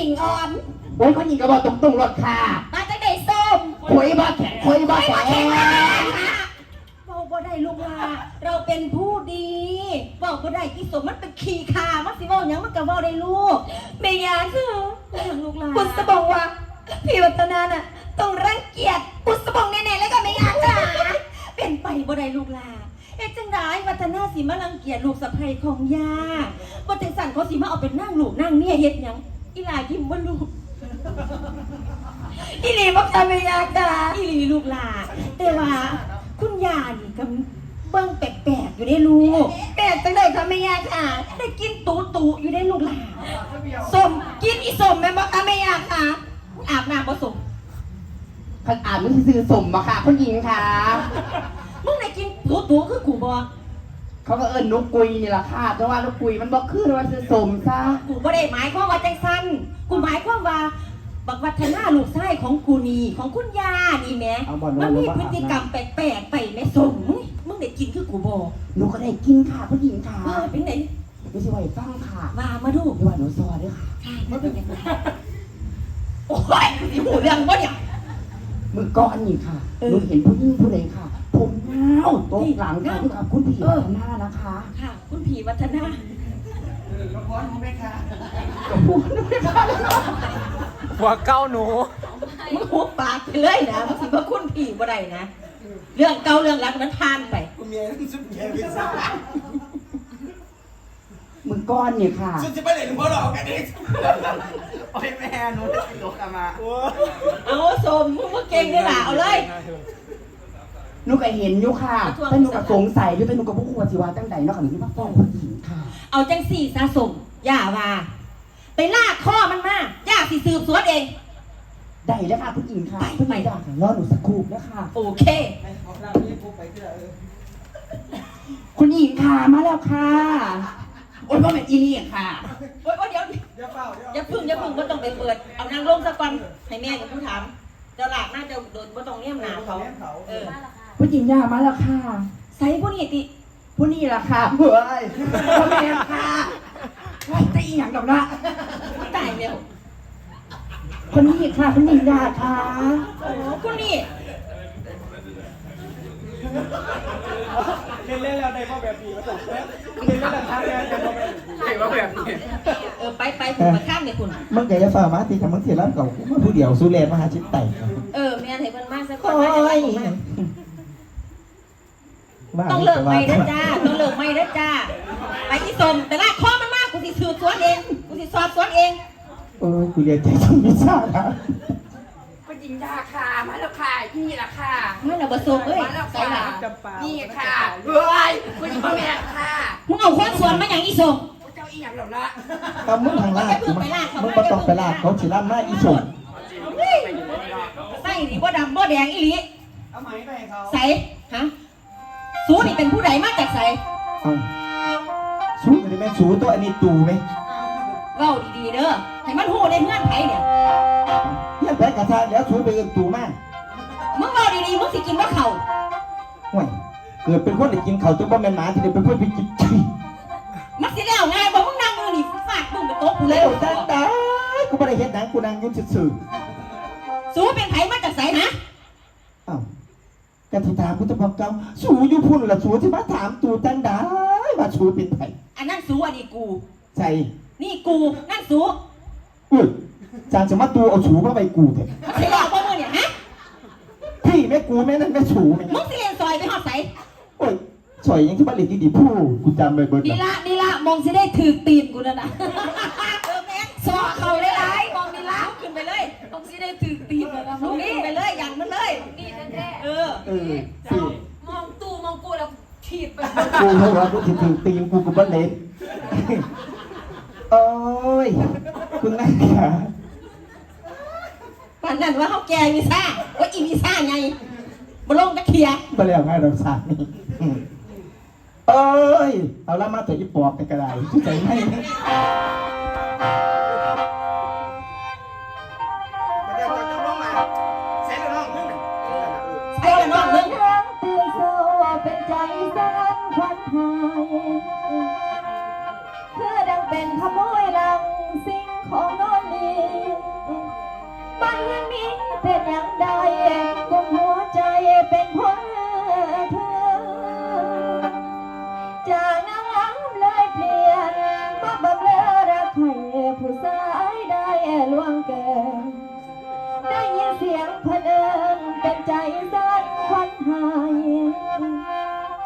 ปิ่งอ่อนโอ้ยคนหญิงก็บอกตรงๆรถค่ะมาจากไหนส้มคุยบ้าแข็งคุยบ้าแข็งบอกว่าได้ลูกลาเราเป็นผู้ดีบอกว่าได้อีสมมันเป็นขี้ขามันสิเว่าหยังมันก็เว่าได้ลูกไม่ยากคืออย่างลูกลาคุณสะบอกว่าพี่วัฒนาน่ะต้องรังเกียจคุณสะบอกแน่ๆแล้วก็ไม่อยากค่ะเป็นไปบ่ได้ลูกลาเอ๊ะจังไดวัฒนาสิมารังเกียจลูกสะใภ้ของย่าบ่จังสั่นเขาสิมาเอาเป็นนั่งลูกนั่งเมียเฮ็ดหยัง อีหลายิ้มบ่ลูก อีหลีบอกจะไม่อยากค่ะอีหลีลูกหลาแต่ว่าคุณยานี่ก็เบิ่งแปลกๆอยู่ได้ลูกแปลกจังเลยค่ะไม่อยากค่ะได้กินตูตูๆอยู่ได้ลูกหลาสมกินอีสมแม่บอกค่ะไม่อยากค่ะอาบน้ำผสมคันอ่านมันซื้อสมมาค่ะคนหญิงค่ะมึงได้กินตูตูๆคือกูบ่ เขาก็เอิญนกกุยนี่แหละค่ะแต่ว่านกกุยมันบอกคือว่าซื้อสมซะกูบ่ได้หมายความว่าจังซั่นกูหมายความว่าบักวัฒนาลูกชายของกูนี่ของคุณยานี่แหม่เอาบ่มันนมีกพฤติกรรมแปลกๆไปแม่สมมึงมึงได้กินคือกูบ่หนูก็ได้กินค่ะคนหญิงค่ะเออเป็นไหนไม่ใช่ไหวฟังค่ะว่ามาดูไม่ว่าหนูซอด้วยค่ะ ค่ะมันเป็นยังไงโอ้ยสิหูเรื่องบ่เนี่ย มือก้อนนี่ค่ะเออหนูเห็นผู้หญิงผู้ใดค่ะ ผมเงาโต๊ะหลังค่ะที่ กับคุณผีเออ หน้านะคะค่ะ คุณผีวัฒนาหัวเก้าหนู มึงหัวปากไปเลยนะมึงสิว่าคุณผีบ่ได้นะ เรื่องเก่าเรื่องหลังนั้นผ่านไปมือ ก้อนนี่ค่ะสุดจะไปเลยหรือเปล่ากันดิโอ้ยแม่หนูจะยกกลับมาเอาสมมึงมาเก่งได้ล่ะเอาเลยหนูก็เห็นอยู่ค่ะเอาทวงแต่หนูก็สงสัยอยู่แต่หนูก็บ่ควรสิว่าตั้งใดเนาะค่ะหนูที่ว่าฟ้องผู้หญิงค่ะ เอาจังสี่สะสมอย่าว่า ไปลากข้อมันมาย่าสิสืบสวนเอง ได้แล้วค่ะผู้หญิงค่ะไปผู้หญิงด่าค่ะรอหนูสักครู่นะคะโอเคคุณหญิงค่ะมาแล้วค่ะ โอ้ยพ่อแม่อีนี่ค่ะ โอ๊ยโอ๊ยเดี๋ยวอย่าเปล่าอย่าพึ่งอย่าพึ่งก็ต้องไปเปิด เอานางลงสักวันให้แม่กับผู้ถามเจะหลากน่าจะโดนก็ต้องเลี่ยมหนาเขา เออ ผู้หญิงด่ามาแล้วค่ะใส่ผู้นี่ติผู้นี่ล่ะค่ะเฮ้ยพ่อแม่ค่ะว่าตีอย่างกับละตายเร็วคนนี้ค่ะคุณหญิงด่าค่ะ โอ้คุณนี่ เล่นเล่นแล้วได้พ่อแบบนี้มาส่งเล่นเล่นแล้วทำแล้วได้พ่อแบบนี้ได้พ่อแบบนี้เออไปไปคุณมาข้ามเลยคุณมึงอยากจะฝ่ามาตีกับมึงเสียรับเก่ากูมาผู้เดียวสู้แลนมหาชิตไต่เออแม่ให้เพิ่นมากสักคโอ้นมาจะยได้ผมมาต้องเลิกไม่ได้จ้าต้องเลิกไม่ได้จ้าไปที่สมแต่ลากข้อมันมากกูสิสืบสวนเองกูสิสอบสวนเองโอ้ยกูเรียนใจต้องวิชาละผู้ หญิงด่าค่ะ มาแล้วค่ะนี่ล่ะค่ะไม่ระเบิดโซเอ้ยใส่หลังจำปานี่ค่ะเฮ้ยคุณพ่อแม่ค่ะมึงเอาคนสวนมาอย่างอีสมเจ้าอีหยังเหล่าละตำมึงทางลาดกูมามึงมาต้องไปลาดเขาสิล่ำมาอีสมใส่นี่บ่ดำบ่แดงอีหลีเอาไหมไปเขาใส่ฮะสูนี่เป็นผู้ใดมาจากใส่เอ้าสู้ไม่ได้แม่สู้ตัวอันนี้ตูไหมเว้าดีๆเด้อ ให้มันหูในเงื่อนไขเนี่ยเฮียแพ้กระทะแล้วสู้ไปเองตูมากมึงเว้าดีๆมึงสิกินว่าเขาห่วยเกิดเป็นคนได้กินเขาวตัวบ่แม่นหมาที่ได้เป็นคนไปกินขี้มันสิแล้วง่ายบ่มึงนั่งมือนี่ฟาดมึงไปโต๊ะกูเลเร็ยวจังได้กูไม่ได้เฮ็ดหนังกูนั่งอยุ่ซื่อสูเป็นไผมาจากใส่ฮะๆอ้าวกันที่ถามกูจะบอกเก่าสู้อยู่พุ่นละสู้ที่มาถามตูจังได้ว่าสู้เป็นไผอันนั้นสูอันนี้กู ใส่นี่กูนั่นสู อุ้ยจางจะมาตูเอาสูมาไปกูเถอะมันสิแล้วบ่มึงเนี่ยฮะพี่แม่กูแม่นั่นแม่สูแม่มึงสิเรียนซอยไปฮอดใส่โอ้ยสวยยังที่บ้านเล็กดีๆพูดกูจำไปเบิดนี่ละนี่ละมองสิได้ถือตีนกูนั่นน่ะเออแม่งซอเขาได้หลายมองนี่ละขึ้นไปเลยมองสิได้ถือตีนนั่นน่ะมึงขึ้ไปเลยยันมันเลยนี่แท้เออเออมองตู้มองกูแล้วถีบไปกูเพราะว่ากูถึงถึงตีมกูกูบ้านเล็กโอ้ย คุณนั่นค่ะปานนั้นว่าเขาแกมีซ่าว่าอีมีซ่าไงบ่ลงตะเคียมาแล้วง่ายเราสานี่อืมโอ้ย เอาละมาตัวอีปอบในกระไดใจไหม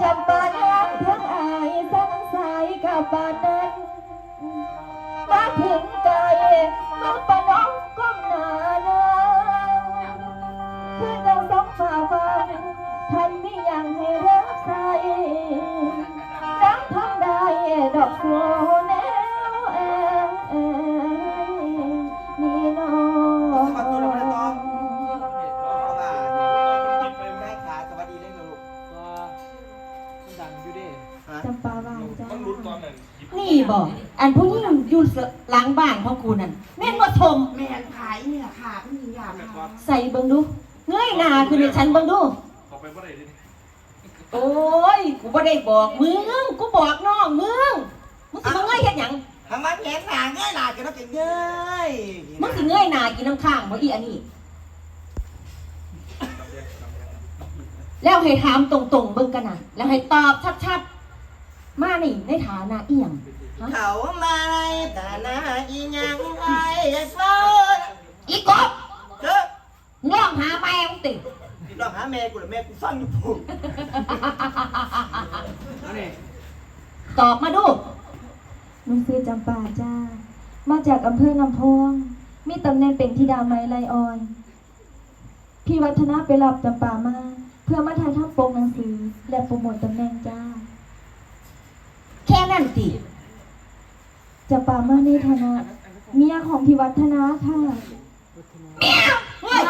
จำปาน้ำทั้งอายสังสายกับปานนั้นมา นี่บอก อันผู้หญิงอยู่หลังบ้านของกูนั่นแม่นบ่ชมแม่นขายเนี่ยค่ะพี่อยากค่ะใส่เบิ่งดู เงยหน้าคือในฉันเบิ่งดูเขาไปว่าไหนดิโอ้ย กูบ่ได้บอกมึง กูบอกน้องมึง มึงสิมาเงยเฮ็ดหยังทำไมแขนหนาเงยหนาจะต้องเงยมึงสิเงยหน้ากินน้ำข้างบ่อีอันนี้ แล้วให้ถามตรงๆเบิ่งกันน่ะแล้วให้ตอบชัดๆ มานี่ในฐานะเอียงเขามาในแต่หน้าอีหยังไอ้เฝ้าอีกบเด้อมึงลองหาแม่มึงติลองหาแม่กูหรือแม่กูฟังอยู่ปุ๊บอันนี้ตอบมาดูหนุ่มซื้อจำปาจ้า มาจากอำเภอลำพองมีตำแหน่งเป็นธิดาไม้ไลออน พี่วัฒนาไปรับจำปามา เพื่อมาถ่ายทำปกหนังสือ และโปรโมทตำแหน่งจ้าแค่ นั้นติจะปามาในฐานะเมียของพิวัฒนาค่ะเฮ้ย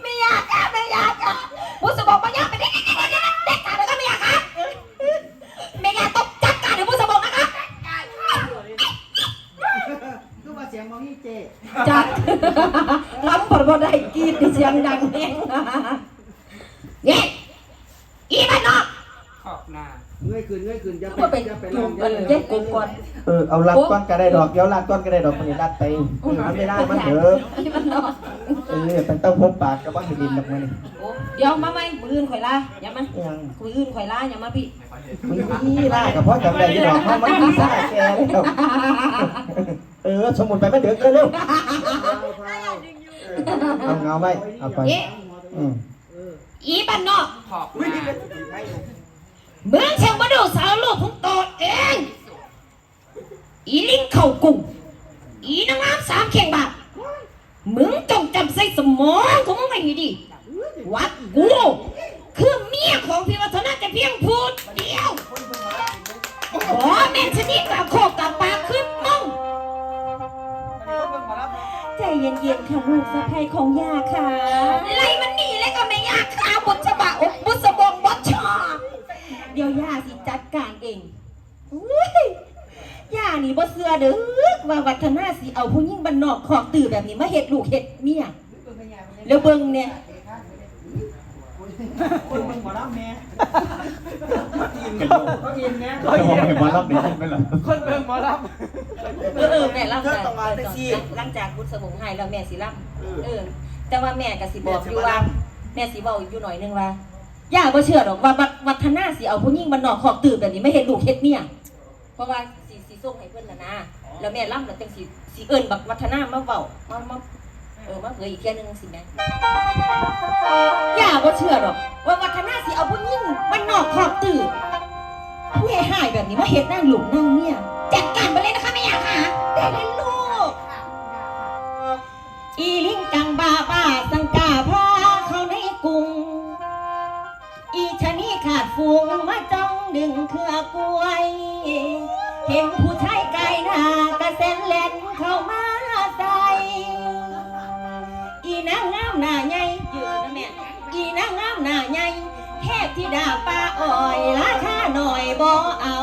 เสียจ้าเมียจ้าผู้สมบอกไม่อยากไปเด็กเด็กเด็กเด็กเด็กกันแล้วก็ไม่อยากค่ะไม่อยากตกจัดการเดี๋ยวผู้สมบอกนะคะ คือว่าเสียงมองนี่เจ จัดล้ำปรบได้ กรีดเสียงดังแฮงเนี่ยอีบ้านนอกขอบหน้าเงยขึ้นเงยขึ้นจะก็ไปจูบกันเด็กกก่อนเออเอาลัดก้อนก็ได้ดอกเดี๋ยวลัดก้อนก็ได้ดอกมันนี่ลัดไปเออมันไม่ได้มันเถอะอีบ้านนอกเออเป็นต้องพบปากกับว่าให้ดินดอกมันนี่โอ้เดี๋ยวมาไหมมืออื่นข่อยลาอย่ามายังมืออื่นข่อยลาอย่ามาพี่มึงนี่ล่ากับพ่อจำได้ยี่ดอกเพราะมันมีซ่าแกแล้วเออสมุนไปมาเดือดเร็ว เอาเงาไว้เอาไปเอ๊ะอืมอีบ้านนอกขอบหวิ่งน้านี่เป็นไม่ถูกมึงช่างมาดูสาวลูกของตัวเองอีลิงเข่ากุ้งอีนางงามสามเข่งบาทมึงจงจำใส่สมองของมึงไว้ให้ดีวัดกูคือเมียของพี่วัฒนาจะเพียงพูดเดียวขอแม่นชนิดกับโคกกับปากขึ้น เย็นๆค่ะลูกสะใภ้ของย่าค่ะไล่มันหนีเลยก็ไม่ยากค่ะบทฉบับบุษบงบทชอบเดี๋ยวย่าสิจัดการเองอุ้ยย่านี่บ่เสือเด้อว่าวัฒนาสิเอาผู้หญิงบ้านนอกขอกตื่อแบบนี้มาเฮ็ดลูกเฮ็ดเมียแล้วเบิ่งเนี่ย คนมึงหมอรับแม่เขาอินเนี่ยเขาเห็นมารับนี่ไม่หรอคนเบิ่งหมอรับเออเออแม่รับจากหลังจากบุษบงให้แล้วแม่สิรับเออ แต่ว่าแม่ก็สิบอกอยู่ว่า แม่สิเว้าอยู่หน่อยนึงว่าย่าบ่เชื่อดอกว่าวัดวัฒนาสิเอาผู้หญิงบ้านนอกขอกตื่อแบบนี้ไม่เฮ็ดลูกเฮ็ดเมียเพราะว่าสีสีส่งให้เพื่อนละนะแล้วแม่ล่ำแล้วจังสีสีเอิญบักวัฒนามาเว้ามามา เออมาเผยอีกเที่ยหนึงสิแม่อย่าบ่เชื่อหรอก ว่าวัฒนาสิเอาผู้หญิงมันนอกขอบตื่นผู้ให้หายแบบนี้มาเฮ็ดนั่งหลุมนั่งเนี่ยจัดการไปเลยนะคะแม่อยากหาได้เลยลูก อีลิงกังบาบ้าสัง ป้าอ้อยราคาหน่อยบ่เอา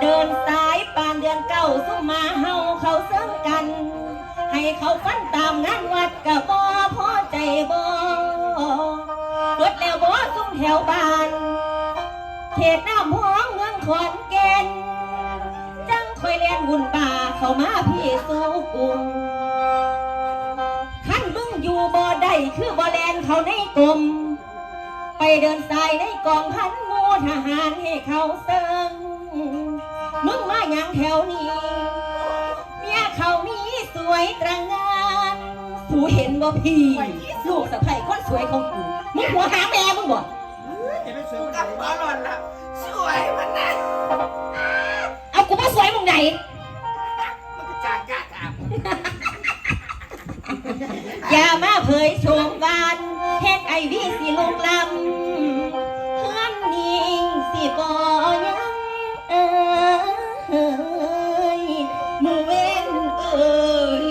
เดินสายปานเดือนเก้าสุมมาเฮาเขาเสริมกัน ให้เขาฟันตามงานวัดกะบ่พอใจบ่เกิดแล้วบ่ซุ่มแถวบ้าน เขตน้ำห้องเมืองขอนแก่นจังคอยเลียนบุญป่าเขามาพี่สู่กรุงขั้นมึงอยู่บ่ได้คือบ่แลนเขาในกลม ไปเดินสายในกองพันหมูทหารให้เขาเซิงมึงมาอย่างแถวนี้เมียเขามีสวยตระงานสูเห็นบ่พี่ ลูกสะใภ้คนสวยของกูมึงหัวหาแม่มึงบ่กับปลาหลอนละสวยมันนะเอากูมาสวยมึงไหนมันก็จากกาถามอย่ามาเผยโฉมวาน เฮ็ดไอวีสิลุกลำเฮือนนี้สิบ่ยังเอ้ยมือเว้นเอ้ย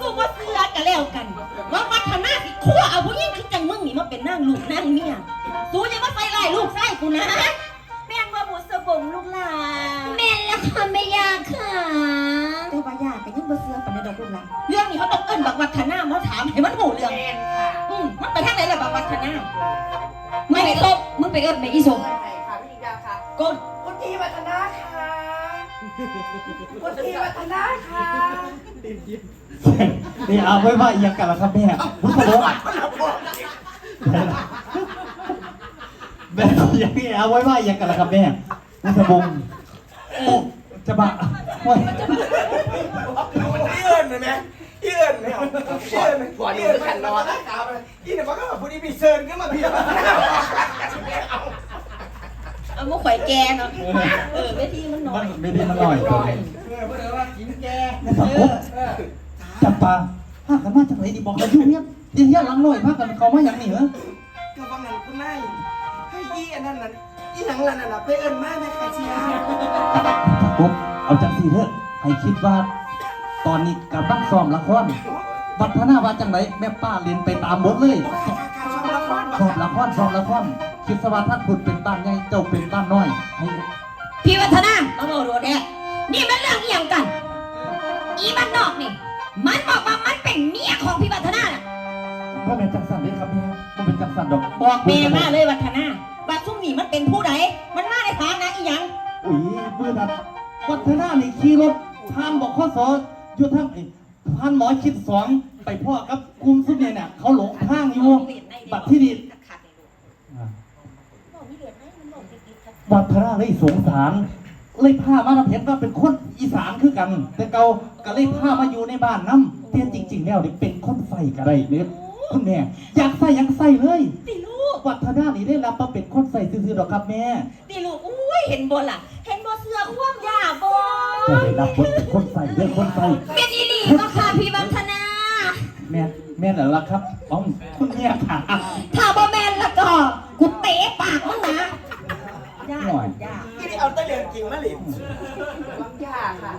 กูว่าเสือกันแล้วกัน ว่าวัฒนาสิคั่วเอาผู้หญิงคือจังมึงนี่มาเป็นนางลูกนางเมียสูอย่ามาใส่ลายลูกไส้กูนะ วัฒนาไม่ไปตบมึงไปเอิ้นไปอีสมไหนค่ะพี่ดาค่ะก้นคุณทีวัฒนาค่ะคุณทีวัฒนาค่ะนี่เอาไว้ว่าอีหยังกันล่ะครับแม่พุทธบงแม่อย่างนี้เอาไว้ว่าอีหยังกันล่ะครับแม่พุทธบงโอ้จะบะโอ้ยพี่เอิญเลยไหมพี่เอิญไม่เอา พี่เอิญหัวหนูขันนอนพี่เนี่ยมันก็แบบพูดดีพี่เซิร์นขึ้นมาพี่เอามาข่อยแกเนาะเออเวทีมันน้อมันยไม่ได้มาหน่อยตัวนี้เออเพราะเดี๋ยวว่ากินแกนะครับผมจับปลาพากันมาจากไหนดีบอกกันอยู่เนี่ยเดี๋ยวเฮียหลังหน่อยพากันเขามาอย่างนี้เหรอก็ว่างั้นคุณนายให้ยี่อันนั้นน่ะยี่หนังนั่นน่ะไปเอิญมากไหมคะเชียร์ผมเอาจากสี่เถอะให้คิดว่าตอนนี้กำลังซ้อมละคร วัฒนาว่าจังไหนแม่ป้าเรียนไปตามบทเลยชอบละครซ้อมละครซ้อมละครคิดสว่าท่านคุณเป็นบ้านใหญ่เจ้าเป็นบ้านน้อยให้พี่วัฒนาต้องโดดเนี่ยนี่มันเรื่องอหย่างกัน อีบ้านนอกนี่ มันบอกว่ามันเป็นเมียของพี่วัฒนาน่ะพ่อเป็นจังสันเด้อครับแม่พ่อเป็นจังสันดอกบอกแม่มาเลยวัฒนาบัดซุ่มนี่มันเป็นผู้ใดมันมาในฐานะอีหยังอุ้ยเบื่อนัดวัฒนานี่ขี่รถผ่านบอกข้อสออยู่ทาง ไอ้ผ่านหมอคิดสองไปพ่อกับกลุ่มสุดเนี่ยเนี่ยเขาหลงทางอยู่บัตรที่ดินวัดพระเลยสงสาร เลยพามาเห็นว่าเป็นคนอีสานคือกัน แต่เกาก็เลยพามาอยู่ในบ้านน้ำแต่จริง ๆ แล้วเนี่ยเป็นคนใส่กระไรเนี่ยคุณแม่อยากใส่ยังใส่เลยติลูกวัฒนานี่ได้รับมาเป็นคนใส่ซื่อๆหรอกครับแม่ติลูกอุ้ยเห็นบนล่ะเห็นบน เสือคว่ำยาบจะได้รับบทเป็นคนใส่เรื่องคนใส่เป็นอีหลีก็ค่ะพี่วัฒนา แม่แม่น่ะละครับอ๋อคุณแม่ค่ะถ้าบ่แมนแล้วก็กูเตะปากมึงนะยาหน่อยยาที่นี่เอาตะเหลียงจริงมาหลิยาค่ะ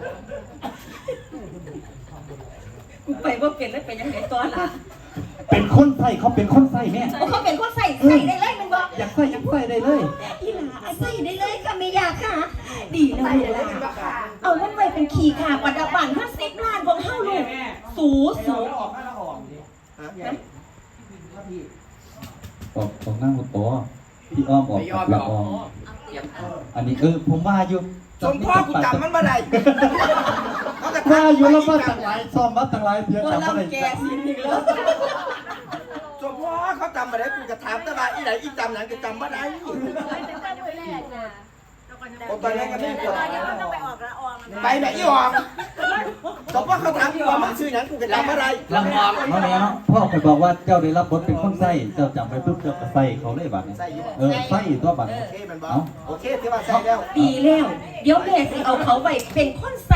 กูไปว่าเป็นแล้วเป็นยังไงตอนล่ะเป็นคนใส่เขาเป็นคนใส่แม่โอ้เขาเป็นคนใส่ใส่ได้เลยมึงบอกอยากใส่ยังใส่ได้เลยอีหลาใส่ได้เลยค่ะไม่อยากค่ะ ดีนะลูกหลาเอามันไว้เป็นขี่ขาปัดดับบันเพื่อซิปลานของเฮาลูก สูสูออกให้เราออกดิออกออกนั่งบนโต๊ะพี่อ้อมออกกับละอองอันนี้เออผมว่าอยู่สมพ่อกูจำมันมาได้เขาจะว่าอยู่แล้วมาตั้งหลายซ้อมมาตั้งหลายเพียงว่าจำอะไรลำแกสิอีกแล้วสมพ่อเขาจำมาได้กูจะถามตลาดอีไหนอีจำหนังจะจำมาได้ โอ้ตอนนั้นก็ไม่กลัวไปไหนอีหอมสมพ่อเขาถามกูว่ามันชื่อหนังกูจะจำมาได้ลำอองเขาเนี่ยเนาะพ่อไปบอกว่าเจ้าได้รับบทเป็นคนใส่เจ้าจำไปปุ๊บเจ้าก็ใส่เขาเลยบัดนี้ใส่อยู่เออใส่ตัวบัดโอเคมันบอกโอเคที่ว่าใส่แล้วดีแล้ว เดี๋ยวแม่สิเอาเขาไว้เป็นคนใส่